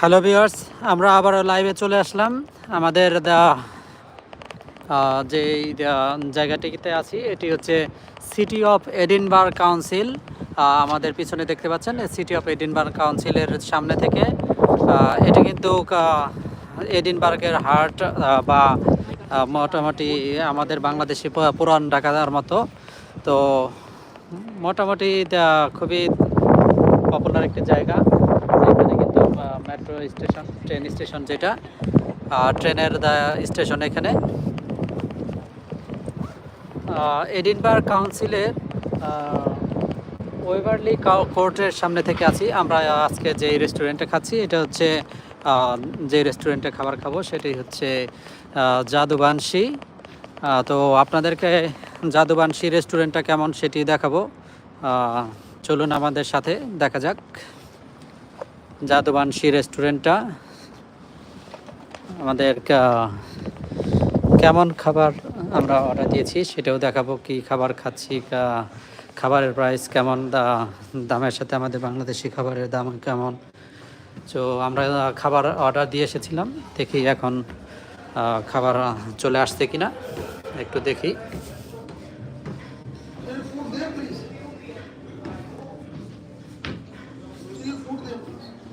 Hello viewers আমরা আবার লাইভে চলে আসলাম। আমাদের যে জায়গাটিতে আছি, এটি হচ্ছে সিটি অফ এডিনবার্গ কাউন্সিল আমাদের পিছনে দেখতে পাচ্ছেন সিটি অফ এডিনবার্গ কাউন্সিলের সামনে থেকে। এটি কিন্তু এডিনবার্গের হার্ট বা মোটামুটি আমাদের বাংলাদেশি পুরান ঢাকার মতো। তো, মোটামুটি খুবই পপুলার একটি জায়গা। স্টেশন, ট্রেন স্টেশন যেটা ট্রেনের স্টেশন এখানে। এডিনবার্গ কাউন্সিলের ওয়েভারলি কোর্টের সামনে থেকে আছি। আমরা আজকে যে রেস্টুরেন্টে খাচ্ছি, এটা হচ্ছে যে রেস্টুরেন্টে খাবার খাব সেটি হচ্ছে জাদুবানশি। তো আপনাদেরকে জাদুবানশি রেস্টুরেন্টটা কেমন সেটি দেখাবো। চলুন আমাদের সাথে, দেখা যাক। জাদুবানশি রেস্টুরেন্টটা। আমাদের কেমন খাবার আমরা অর্ডার দিয়েছি সেটাও দেখাবো, কি খাবার খাচ্ছি খাবারের প্রাইস কেমন দামের সাথে আমাদের বাংলাদেশি খাবারের দাম কেমন। তো আমরা খাবার অর্ডার দিয়ে এসেছিলাম, দেখি এখন খাবার চলে আসছে কিনা, একটু দেখি।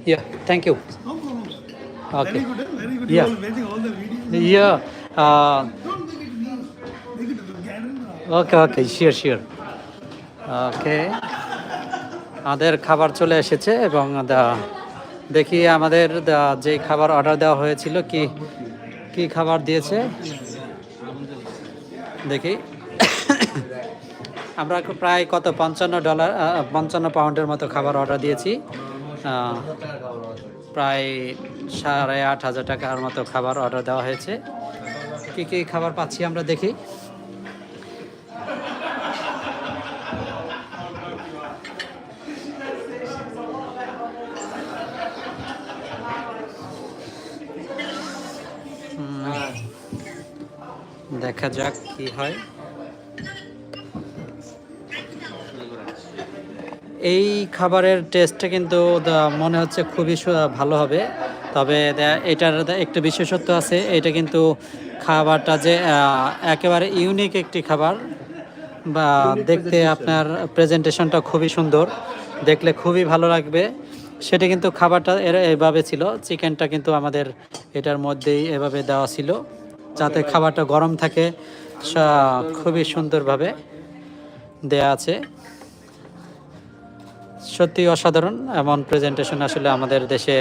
Yeah thank you No problem. Okay Very good, very good. Yeah. You all waiting all the videos. Yeah Don't make it news. Make it gathering. Okay okay sure sure okay আমাদের খাবার চলে এসেছে এবং দেখি আমাদের যে খাবার অর্ডার দেওয়া হয়েছিল কি কি খাবার দিয়েছে দেখি আমরা প্রায় কত পঞ্চান্ন ডলার পঞ্চান্ন পাউন্ডের মতো খাবার অর্ডার দিয়েছি প্রায় সাড়ে আট হাজার টাকার মতো খাবার অর্ডার দেওয়া হয়েছে। কি কি খাবার পাচ্ছি আমরা দেখি। দেখা যাক কি হয়। এই খাবারের টেস্টটা কিন্তু মনে হচ্ছে খুবই ভালো হবে। তবে এটার একটা বিশেষত্ব আছে, এটা কিন্তু খাবারটা যে একেবারে ইউনিক একটি খাবার। বা দেখতে আপনার প্রেজেন্টেশনটা খুবই সুন্দর, দেখলে খুবই ভালো লাগবে। সেটা কিন্তু খাবারটা এর, এভাবে ছিল চিকেনটা কিন্তু আমাদের এটার মধ্যেই এভাবে দেওয়া ছিল, যাতে খাবারটা গরম থাকে খুবই সুন্দরভাবে দেয়া আছে। সত্যি অসাধারণ, এমন প্রেজেন্টেশন আসলে আমাদের দেশে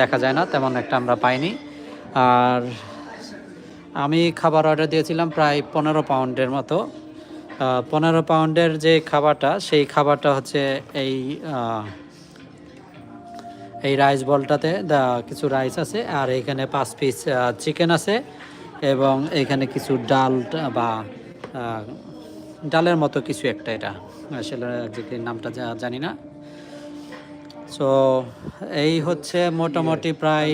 দেখা যায় না, তেমন একটা আমরা পাইনি। আর আমি খাবার অর্ডার দিয়েছিলাম প্রায় পনেরো পাউন্ডের মতো। পনেরো পাউন্ডের যে খাবারটা, সেই খাবারটা হচ্ছে এই এই রাইস বলটাতে কিছু রাইস আছে, আর এখানে পাঁচ পিস চিকেন আছে, এবং এখানে কিছু ডাল বা ডালের মতো কিছু একটা এটা। আসলে নামটা জানি না। সো এই হচ্ছে মোটামুটি প্রায়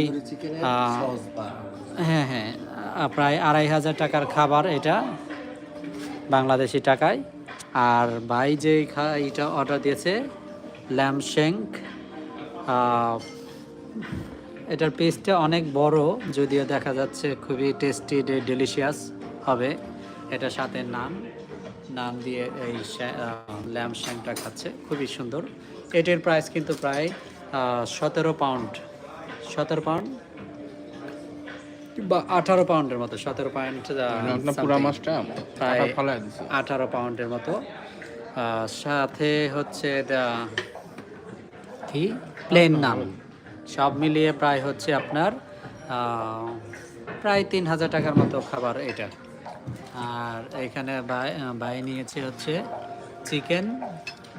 হ্যাঁ হ্যাঁ প্রায় আড়াই হাজার টাকার খাবার এটা, বাংলাদেশি টাকায়। আর ভাই যে এটা অর্ডার দিয়েছে ল্যামশেঙ্ক এটার পিসটা অনেক বড়, যদিও দেখা যাচ্ছে খুবই টেস্টি ডেলিশিয়াস হবে। এটা সাথে নান নান দিয়ে এই ল্যাম শ্যাংটা খাচ্ছে, খুবই সুন্দর। এটির প্রাইস কিন্তু প্রায় সতেরো পাউন্ড সতেরো পাউন্ড বা আঠারো পাউন্ডের মতো সতেরো পাউন্ড আপনার প্রায় আঠারো পাউন্ডের মতো। সাথে হচ্ছে কি? প্লেন নাম সব মিলিয়ে প্রায় হচ্ছে আপনার প্রায় তিন হাজার টাকার মতো খাবার এটা। আর এখানে বাই বাই নিয়েছে হচ্ছে chicken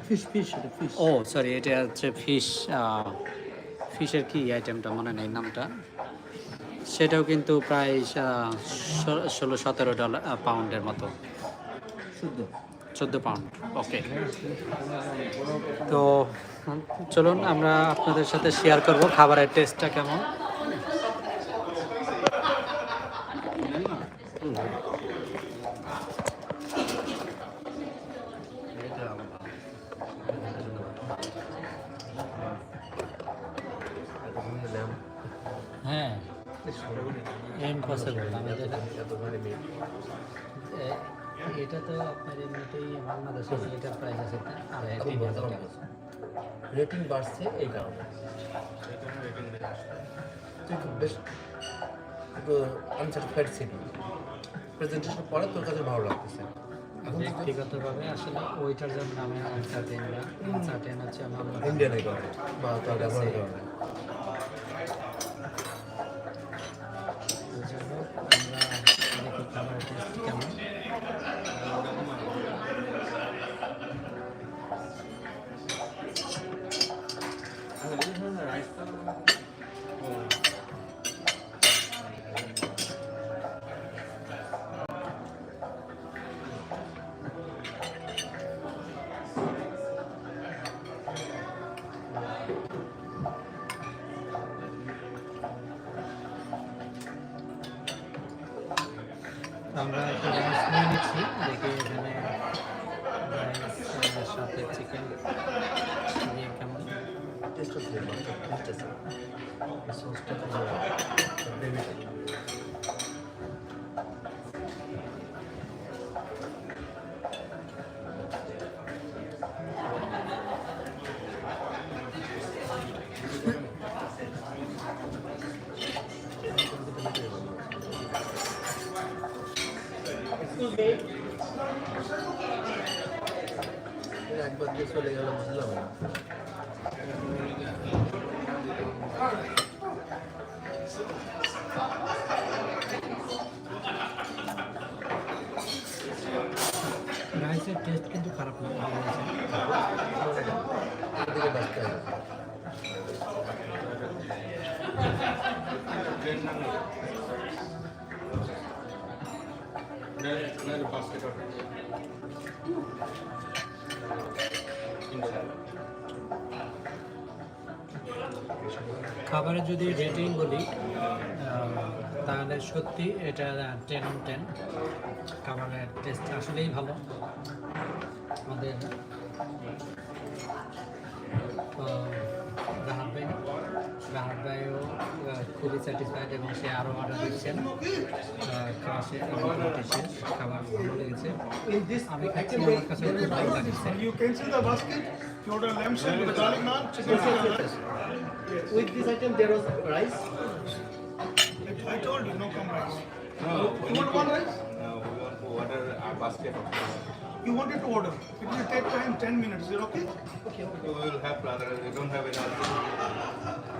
Fish, fish, fish. Oh sorry এটা হচ্ছে ফিশ ফিশের কি আইটেমটা মনে নেই নামটা। সেটাও কিন্তু প্রায় ষোলো সতেরো ডলার পাউন্ডের মতো। চোদ্দ। পাউন্ড ওকে তো চলুন আমরা আপনাদের সাথে শেয়ার করব খাবারের টেস্টটা কেমন। এটা তো আপনার এমনিতেই বাংলাদেশের এটার প্রাইস আছে আড়াই তিন হাজার টাকা রেটিং বাড়ছে এই কারণে। বেশ একটু আনস্যাটিসফাইড ছিলি। প্রেজেন্টেশন পরে তোর কাছে ভালো লাগতেছে। ব্যক্তিগতভাবে আসলে ওইটার জন্য আমি আনসার্টেন আনসার্টেন হচ্ছে আমার ইন্ডিয়ান বা তোর আমরা একটা রাইস নিয়ে নিচ্ছি দেখি এখানে রাইস সাথে চিকেন দিয়ে কেমন। টেস্ট হচ্ছে সসটা একবার দিয়ে চলে গেল বুঝলাম না রাইসের টেস্ট কিন্তু খারাপ না ভালো হয়েছে খাবারের যদি রেটিং বলি তাহলে সত্যি এটা টেন অন টেন খাবারের টেস্ট আসলেই ভালো। আমাদের খুবই স্যাটিসফাইড এবং সে আরও অর্ডার দিচ্ছেন আহ, খাওয়া সে মোটামুটি শেষ খাবার ভালো লেগেছে আমি খাচ্ছি আমার কাছে খুব ভালো লাগছে You can see the basket. You order lamb shank with garlic naan, chicken tikka rice. With this item there was rice. I told you, no come rice. No, we You need want to, one rice? uh, we want to order a basket of food. You wanted to order. It will take time, 10 minutes. Is it okay? Okay. we will have rather, we don't have enough.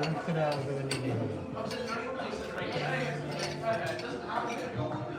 এটা একটু balance করে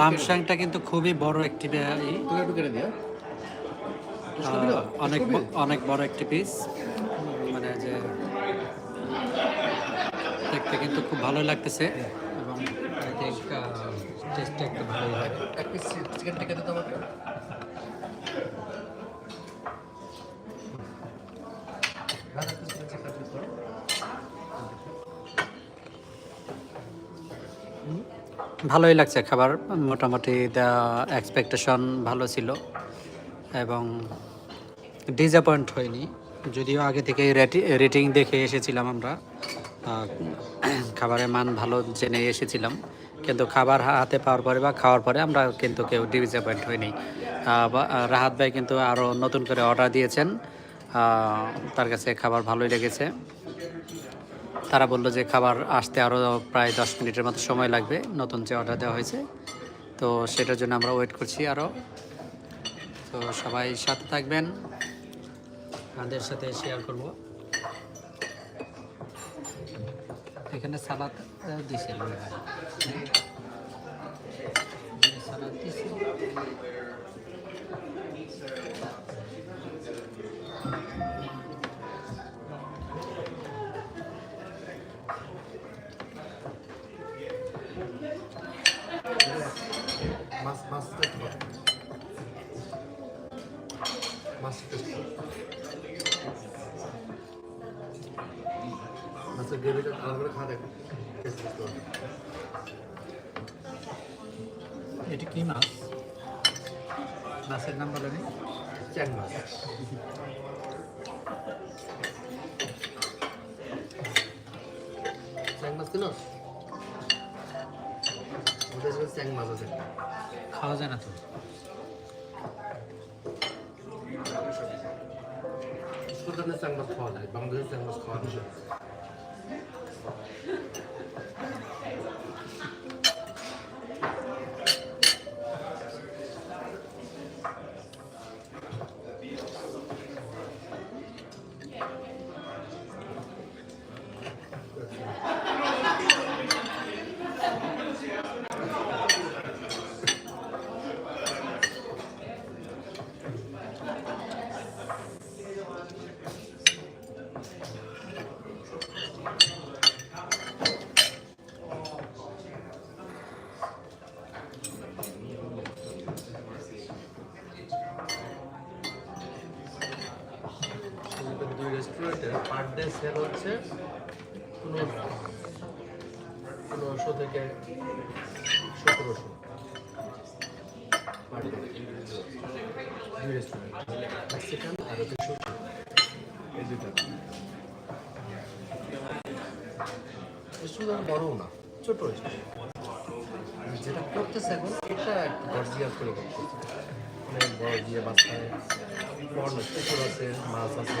লামসাংটা কিন্তু খুবই বড় একটি অনেক অনেক বড় একটি পিস দেখতে কিন্তু খুব ভালো লাগতেছে এবং আই থিঙ্ক টেস্টটা একটু পিস করো ভালোই লাগছে খাবার, মোটামুটি এক্সপেকটেশন ভালো ছিল এবং ডিসঅ্যাপয়েন্ট হয়নি। যদিও আগে থেকে রেটিং দেখে এসেছিলাম আমরা। খাবারের মান ভালো জেনে এসেছিলাম, কিন্তু খাবার হাতে পাওয়ার পরে বা খাওয়ার পরে আমরা কিন্তু কেউ ডিসঅ্যাপয়েন্ট হইনি রাহাত ভাই কিন্তু আরও নতুন করে অর্ডার দিয়েছেন। তার কাছে খাবার ভালোই লেগেছে। তারা বলল যে খাবার আসতে আরও প্রায় দশ মিনিটের মতো সময় লাগবে, নতুন যে অর্ডার দেওয়া হয়েছে। তো সেটার জন্য আমরা ওয়েট করছি আরও তো সবাই সাথে থাকবেন। আমাদের সাথে শেয়ার করব। এখানে সালাদ দিছে মাছ মাছ মাছের গ্রেভিটা আলাদা করে খাওয়া দেখো। এটি কি মাছ? মাছের নাম বলেনি চ্যাং মাছ। চ্যাং মাছ কিনো? ওদের চ্যাং মাছ আছে। খাওয়া যায় না তো। চ্যাং মাছ খাওয়া যায়। বাংলাদেশের চ্যাং মাছ খাওয়া যায় আমাদের দুই রেস্টুরেন্টে পার ডে সেল হচ্ছে পনেরোশো থেকে সতেরোশো। পার ডে দুই রেস্টুরেন্ট মেক্সিকান আর হচ্ছে এই দুইটা। রেস্টুরেন্ট বড়ও না ছোট রেস্টুরেন্ট যেটা করতেছে এখন এটা একটু গর্জিয়াস করে করতেছে। অনেক বড় দিয়ে বাচ্চায়। বড় পুকুর আছে মাছ আছে।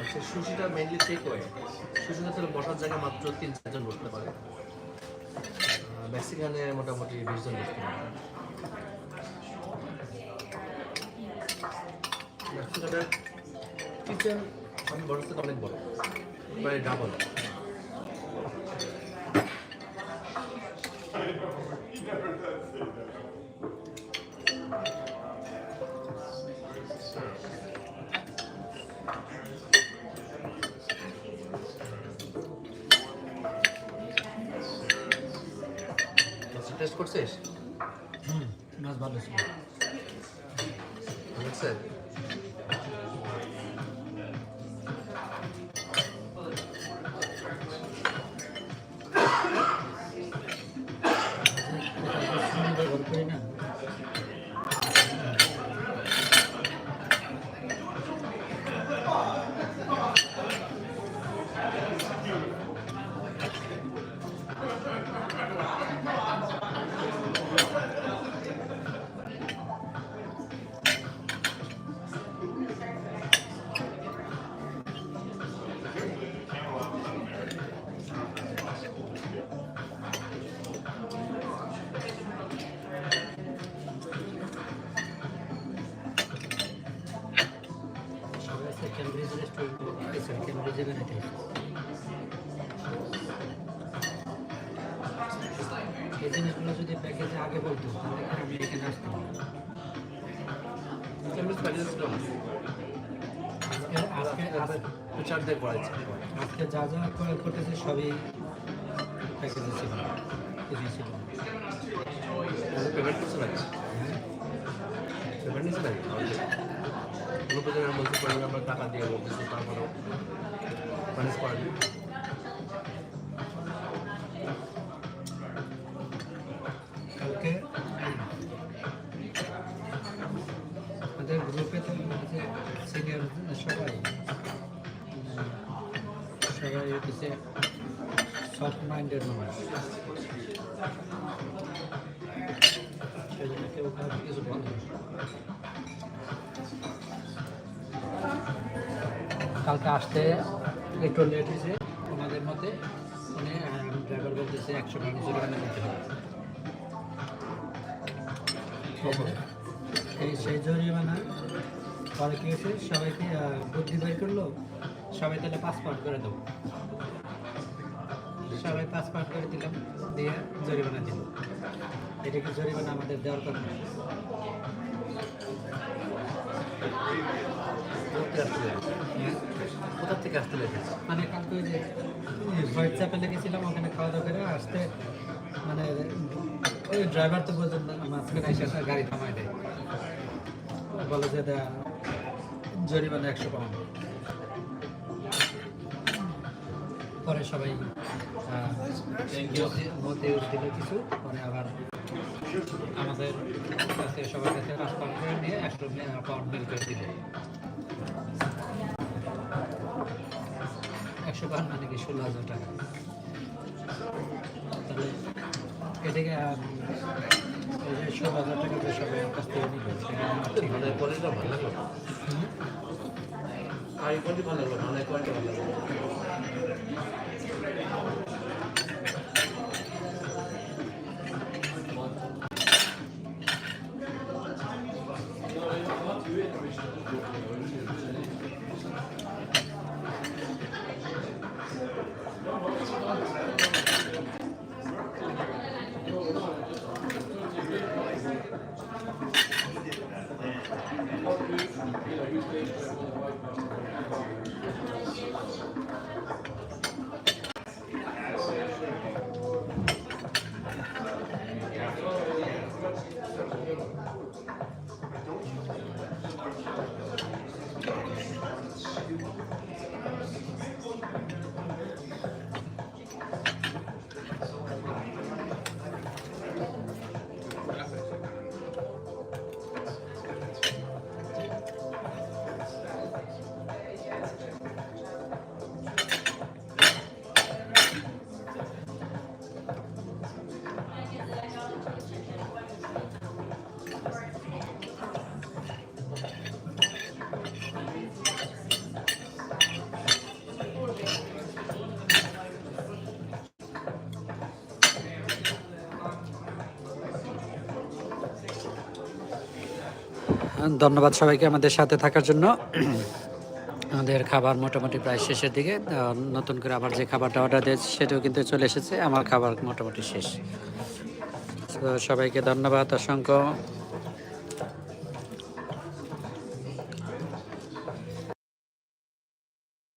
আচ্ছা সুশিটা মেনলি টেক হয় সুশিটা তাহলে বসার জায়গায় মাত্র তিন চারজন বসতে পারে। মেক্সিকানে মোটামুটি বিশ জন বসতে পারে। মেক্সিকানের কিচেন আমি বড় থেকে অনেক বড়, প্রায় ডাবল হুম মাছ ভালো ছিল চার করাচ্ছে আজকে যা যা করে করতেছে সবই প্যাকেজে ছিল। পেমেন্ট করছে নাকি? পেমেন্ট নিচ্ছে নাকি? কোনো প্রয়োজন বলতে পারি আমরা টাকা দিয়ে বলতেছি তারপরেও ম্যানেজ করেন কালকে আসতে একটু লেট হয়েছে ওনাদের মতে। মানে ড্রাইভার বলতেছে একশো টাকা জরিমানা দিতে হবে। এই সেই জরিমানা পরে কি হয়েছে? সবাইকে বুদ্ধি বের করল সবাই তাহলে পাসপোর্ট করে দেবো। সবাই পাসপোর্ট করে দিলাম দিয়ে জরিমানা দিল। এটা কি জরিমানা আমাদের দেওয়ার কথা? কোথা থেকে আসতে লেগেছে? মানে কালকে ওই যে হোয়াটসঅ্যাপে লিখেছিলাম ওখানে খাওয়া দাওয়া করে আসতে মানে ওই ড্রাইভার তো বোঝেন না মাঝখানে এসে গাড়ি থামাই দেয় বলে যে জরিমানা একশো পাউন্ড। পরে সবাই কিছু? পরে আবার আমাদের কাছে সবার কাছে রাজপান করে নিয়ে একশো পাউন্ড বিল করে দিল একশো পাউন্ড মানে কি ষোলো হাজার টাকা। তাহলে এটাকে ষোলো হাজার টাকা তো সবাই কাছ থেকে নিবে কোয়ালিটিটা ভালো লাগল আর কোয়ালিটি ভালো লাগল মানে কোয়ালিটি ভালো লাগল ধন্যবাদ সবাইকে আমাদের সাথে থাকার জন্য। আমাদের খাবার মোটামুটি প্রায় শেষের দিকে। নতুন করে আবার যে খাবারটা অর্ডার দিয়েছি, সেটাও কিন্তু চলে এসেছে। আমার খাবার মোটামুটি শেষ। সবাইকে ধন্যবাদ, অসংখ্য